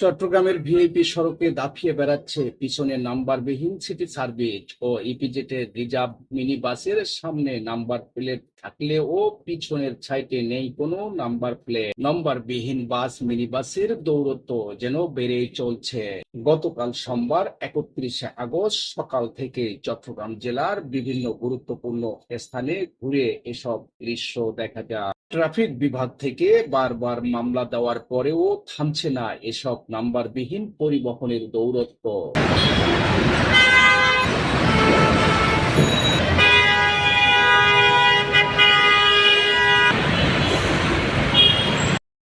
চট্টগ্রামের ভিআইপি সড়কে দাফিয়ে বেড়াচ্ছে পিছনে নাম্বারবিহীন সিটি সার্ভিস ও ইপিজেটের রিজার্ভ মিনি বাসের সামনে নাম্বার প্লেট থাকলেও পিছনের সাইডে নেই কোনো নাম্বার প্লেট নম্বর বিহীন বাস মিনি বাসের দৌরত্ব যেন বেড়েই চলছে। গতকাল সোমবার একত্রিশে আগস্ট সকাল থেকে চট্টগ্রাম জেলার বিভিন্ন গুরুত্বপূর্ণ স্থানে ঘুরে এসব দৃশ্য দেখা যায়। ট্রাফিক বিভাগ থেকে বারবার মামলা দেওয়ার পরেও থামছে না এসব নাম্বারবিহীন পরিবহনের দৌরত্ব।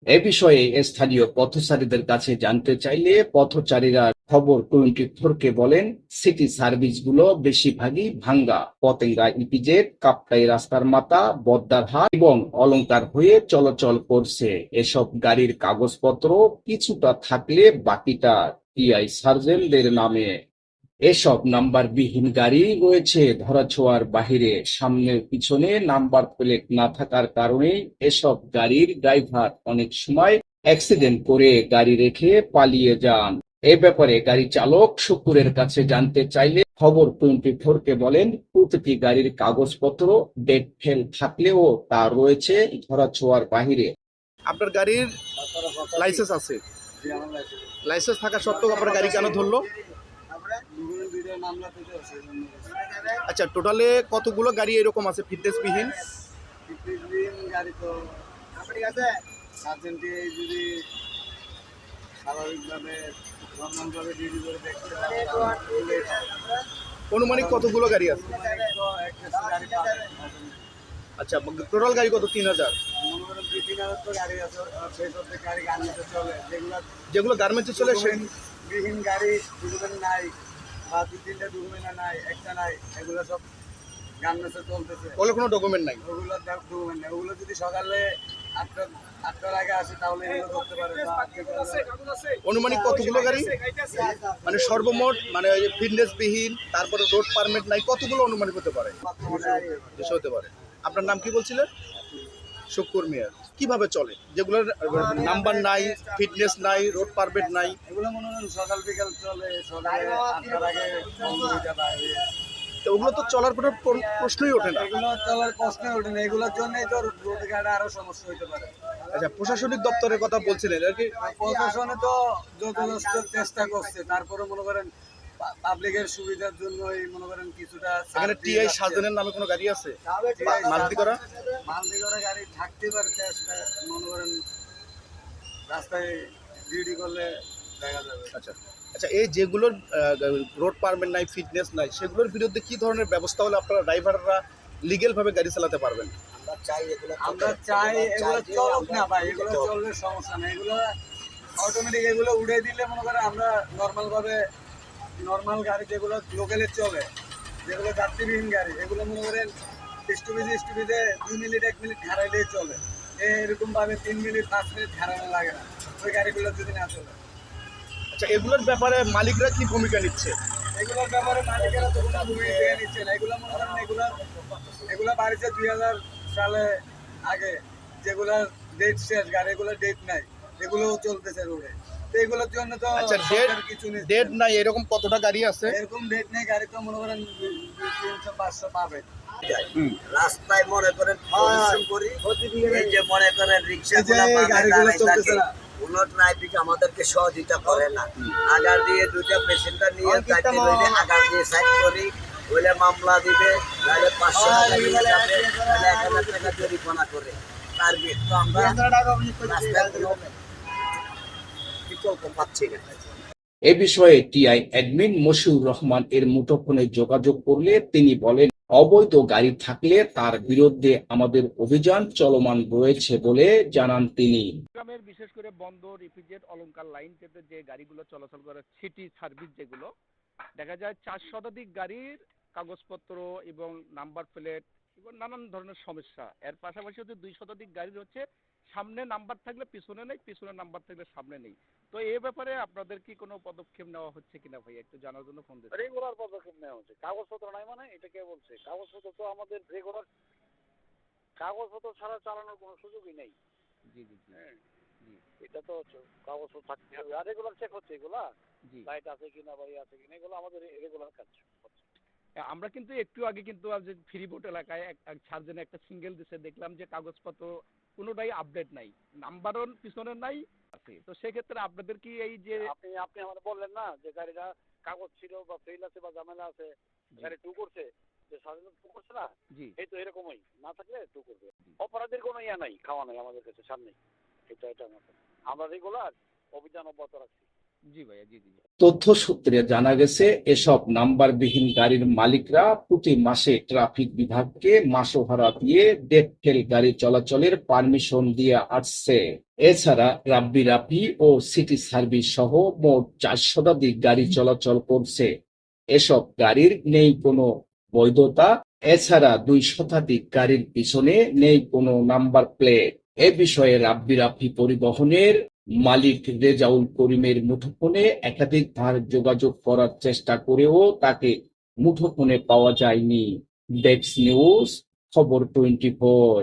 এ বিষয়ে স্থানীয় পথচারীদের কাছে জানতে চাইলে পথচারীরা খবর টোয়েন্টি কে বলেন, সিটি সার্ভিসগুলো বেশিরভাগই ভাঙ্গা। পতেঙ্গা ইপিজেড, কাপ্তাই রাস্তার মাথা বদ্দারহাট এবং অলংকার হয়ে চলাচল করছে। এসব গাড়ির কাগজপত্র কিছুটা থাকলে বাকিটা টিআই সার্জেন্টদের নামে এসব নাম্বারবিহীন গাড়ি রয়েছে ধরাছোঁয়ার বাহিরে। সামনের পিছনে নাম্বার প্লেট না থাকার কারণে এসব গাড়ির ড্রাইভার অনেক সময় অ্যাক্সিডেন্ট করে গাড়ি রেখে পালিয়ে যান। এ ব্যাপারে গাড়ি চালক শুকুরের কাছে জানতে চাইলে খবর টোয়েন্টি ফোর কে বলেন, প্রতিটি গাড়ির কাগজপত্র ডেট ফেল থাকলেও তা রয়েছে ধরাছোঁয়ার বাহিরে। আপনার গাড়ির লাইসেন্স আছে। লাইসেন্স থাকা সত্ত্বেও আপনার গাড়ি কেন ধরলো? আচ্ছা টোটালে কতগুলো গাড়ি এরকম আছে? ফিটনেসবিহীন? গাড়ি তো ঠিক আছে সার্জেন্টে যদি স্বাভাবিকভাবে নর্মালভাবে ডিউটি করে দেখতে অনুমানিক কতগুলো গাড়ি আছে? আচ্ছা টোটাল গাড়ি কত? তিন হাজার। যেগুলো গার্মেন্টসে চলে বিহীন গাড়ি নাই বা দু তিনটা ডকুমেন্ট নাই একটা নাই এগুলো সব গার্মেন্টসে চলতেছে। ওগুলো কোনো ডকুমেন্ট নাই? ওগুলো ডকুমেন্ট নাই। ওগুলো যদি সকালে আটটা আটটার আগে আসে তাহলে এগুলো করতে পারে। বা আজকে অনুমানিক কতগুলো গাড়ি? মানে সর্বমোট মানে ওই ফিটনেসবিহীন তারপরে রোড পারমিট নাই কতগুলো অনুমানিক হতে পারে? হতে পারে। আপনার নাম কি বলছিলেন? মিয়ার কীভাবে চলে? যেগুলোর নাম্বার নাই ফিটনেস নাই রোড পারমিট নাই। এগুলো মনে হয় সকাল বিকাল চলে সকালে আটটার আগে বন্ধ যাবে তো ওগুলো তো চলার কোনো প্রশ্নই ওঠে না। এগুলো চলার প্রশ্নই ওঠে না। এগুলোর জন্যই তো রোড ঘাটে আরও সমস্যা হতে পারে। আচ্ছা প্রশাসনিক দপ্তরের কথা বলছিলেন আর কি? প্রশাসনে তো যথেষ্ট চেষ্টা করছে। তারপরে মনে করেন পাবলিকের সুবিধার জন্যই মনে করেন কিছুটা এখানে টিআই সাজনের নামে কোনো গাড়ি আছে? মা- মারুতি করা? মালদি করা গাড়ি থাকতে পারে মনে করেন রাস্তায় ডিউটি করলে দেখা যাবে। আচ্ছা। আচ্ছা এই যেগুলোর রোড পারমিট নাই ফিটনেস নাই সেগুলোর বিরুদ্ধে কি ধরনের ব্যবস্থা হলে আপনারা ড্রাইভাররা লিগেল ভাবে গাড়ি চালাতে পারবেন? আমরা চাই এগুলো চলুক না ভাই এগুলো চললে সমস্যা নেই। এগুলো অটোমেটিক এগুলো উড়ে দিলে মনে করেন আমরা নর্মাল ভাবে নর্মাল গাড়ি যেগুলো লোকালে চলে যেগুলো যাত্রীবিহীন গাড়ি এগুলো মনে করেন স্টুপিজে স্টুপিজে দুই মিনিট এক মিনিট খারাইলেই চলে। এরকম ভাবে তিন মিনিট পাঁচ মিনিট খারানো লাগে না। ওই গাড়িগুলো যদি না চলে। আচ্ছা এগুলোর ব্যাপারে মালিকরা কি ভূমিকা নিচ্ছে? এগুলোর ব্যাপারে মালিকেরা তো কোনো ভূমিকা দিয়ে নিচ্ছে না। এগুলো মনে করেন এগুলো এগুলো বাড়িতে দুই হাজার সালে আগে। যেগুলোর ডেট শেষ গাড়ি এগুলোর ডেট নাই। এগুলোও চলতেছে রোডে তো এগুলোর জন্য তো আচ্ছা ডেট কিছু নিচ্ছে। ডেট নাই এরকম কতটা গাড়ি আছে? এরকম ডেট নেই গাড়ি তো মনে করেন তিনশো পাঁচশো পাবে। রাস্তায় মনে করেন পরিশ্রম করি এই যে মনে করেন রিক্সা গাড়িগুলো চলতেছে না। কোনো ট্রাফিক আমাদেরকে সহযোগিতা করে না? আগার দিয়ে দুইটা পেশেন্টার নিয়ে রইলে মামা। আগার দিয়ে সাইড করি হইলে মামলা দিবে নাহলে পাঁচশো হ্যাঁ, টাকা জরিমানা করে। তার তো আমরা রাস্তায় বিকল্প পাচ্ছি না এ বিষয়ে টিআই অ্যাডমিন মশিউর রহমান এর মুঠোফোনে যোগাযোগ করলে তিনি বলেন, অবৈধ গাড়ি থাকলে তার বিরুদ্ধে আমাদের অভিযান চলমান রয়েছে বলে জানান তিনি। গ্রামের বিশেষ করে বন্দর ইপিজেড অলংকার লাইন থেকে যে গাড়িগুলো চলাচল করে, সিটি সার্ভিস যেগুলো, দেখা যায় চার শতাধিক গাড়ির কাগজপত্র এবং নাম্বার প্লেট এবং নানান ধরনের সমস্যা। এর পাশাপাশি হচ্ছে দুই শতাধিক গাড়ির হচ্ছে সামনে নাম্বার থাকলে পিছনে নেই পিছনে নাম্বার থাকলে সামনে নেই। তো এ ব্যাপারে আপনাদের কি কোনো পদক্ষেপ নেওয়া হচ্ছে কিনা ভাই? একটু জানার জন্য ফোন দিচ্ছি। রেগুলার পদক্ষেপ নেওয়া হচ্ছে। কাগজপত্র নাই মানে? এটা কে বলছে? কাগজপত্র তো আমাদের রেগুলার কাগজপত্র ছাড়া চালানোর কোনো সুযোগই নেই। জি জি জি। হ্যাঁ। এটা তো কাগজপত্র থাকতে হবে। আর রেগুলার চেক হচ্ছে এগুলা? জি। লাইট আছে কিনা বাড়ি আছে কিনা এগুলো আমাদের রেগুলার কাজ হচ্ছে। আমরা কিন্তু একটু আগে কিন্তু ফ্রি বোট এলাকায় এক সার্জেনে একটা সিঙ্গেল দিছে দেখলাম যে কাগজপত্র কোনোটাই আপডেট নাই। নাম্বারও পিছনে নাই আছে। তো সেক্ষেত্রে আপনাদের কি এই যে আপনি আপনি আমাদের বললেন না যে গাড়িটা কাগজ ছিল বা ফেল আছে বা ঝামেলা আছে গাড়ি টু করছে। যে স্বাধীন টু করছে না জি। এই তো এরকমই। না থাকলে টু করবে। অপরাধের কোনো ইয়া নাই খাওয়া নাই আমাদের কাছে সামনে এটা এটা আমাদের আমরা রেগুলার অভিযান অব্যাহত রাখছি। তথ্য সূত্রে জানা গেছে এসব নাম্বারবিহীন গাড়ির মালিকরা প্রতি মাসে ট্রাফিক বিভাগকে মাসোহারা দিয়ে ডেট ফেল গাড়ি চলাচলের পারমিশন দিয়ে আসছে। এছাড়া রাব্বি রাফি ও সিটি সার্ভিস সহ মোট চার শতাধিক গাড়ি চলাচল করছে। এসব গাড়ির নেই কোনো বৈধতা এছাড়া দুই শতাধিক গাড়ির পিছনে নেই কোনো নাম্বার প্লেট। এ বিষয়ে রাব্বি রাফি পরিবহনের মালিক রেজাউল করিমের মুঠোফোনে একাধিকবার যোগাযোগ করার চেষ্টা করেও তাকে মুঠোফোনে পাওয়া যায়নি। ডেক্স নিউজ খবর টোয়েন্টি ফোর